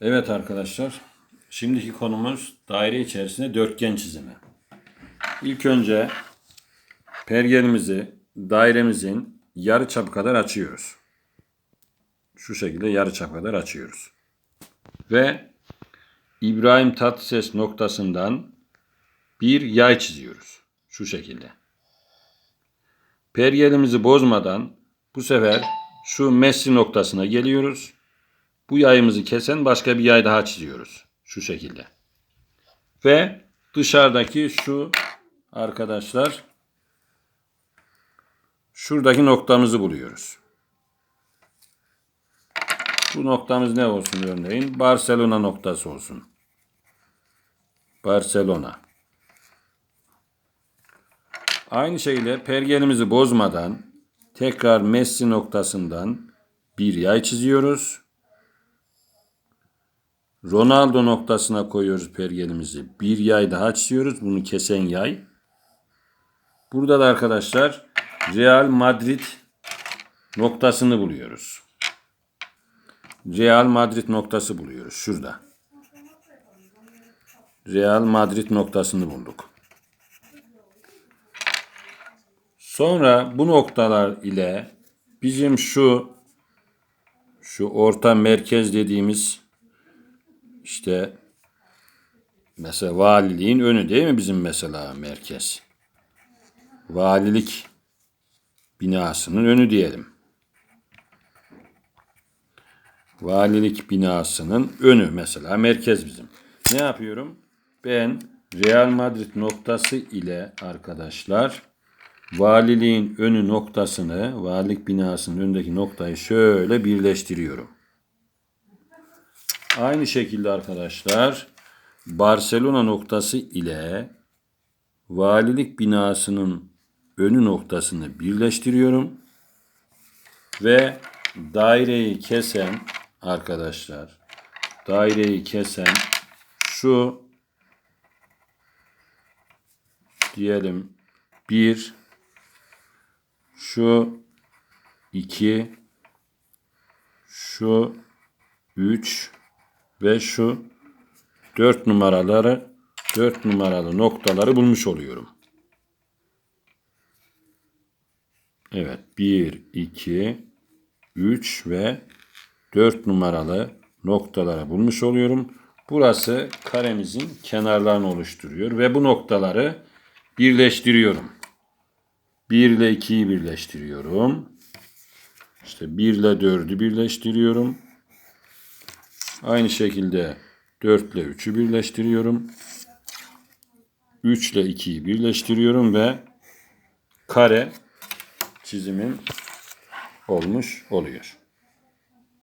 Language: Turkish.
Evet arkadaşlar. Şimdiki konumuz daire içerisinde dörtgen çizimi. İlk önce pergelimizi dairemizin yarı çapı kadar açıyoruz. Şu şekilde yarı çap kadar açıyoruz. Ve İbrahim Tatlıses noktasından bir yay çiziyoruz. Şu şekilde. Pergelimizi bozmadan bu sefer şu Messi noktasına geliyoruz. Bu yayımızı kesen başka bir yay daha çiziyoruz. Şu şekilde. Ve dışarıdaki şu arkadaşlar şuradaki noktamızı buluyoruz. Bu noktamız ne olsun örneğin? Barcelona noktası olsun. Barcelona. Aynı şekilde pergelimizi bozmadan tekrar Messi noktasından bir yay çiziyoruz. Ronaldo noktasına koyuyoruz pergelimizi. Bir yay daha çiziyoruz. Bunu kesen yay. Burada da arkadaşlar Real Madrid noktasını buluyoruz. Real Madrid noktası buluyoruz. Şurada. Real Madrid noktasını bulduk. Sonra bu noktalar ile bizim şu şu orta merkez dediğimiz işte mesela valiliğin önü değil mi bizim mesela merkez? Valilik binasının önü diyelim. Valilik binasının önü mesela merkez bizim. Ne yapıyorum? Ben Real Madrid noktası ile arkadaşlar valiliğin önü noktasını, valilik binasının önündeki noktayı şöyle birleştiriyorum. Aynı şekilde arkadaşlar Barcelona noktası ile valilik binasının önü noktasını birleştiriyorum. Ve daireyi kesen arkadaşlar daireyi kesen şu diyelim 1 şu 2 şu 3 ve şu 4 numaraları 4 numaralı noktaları bulmuş oluyorum. Evet 1 2 3 ve 4 numaralı noktaları bulmuş oluyorum. Burası karemizin kenarlarını oluşturuyor ve bu noktaları birleştiriyorum. 1 ile 2'yi birleştiriyorum. İşte 1 ile 4'ü birleştiriyorum. Aynı şekilde 4 ile 3'ü birleştiriyorum. 3 ile 2'yi birleştiriyorum ve kare çizimin olmuş oluyor.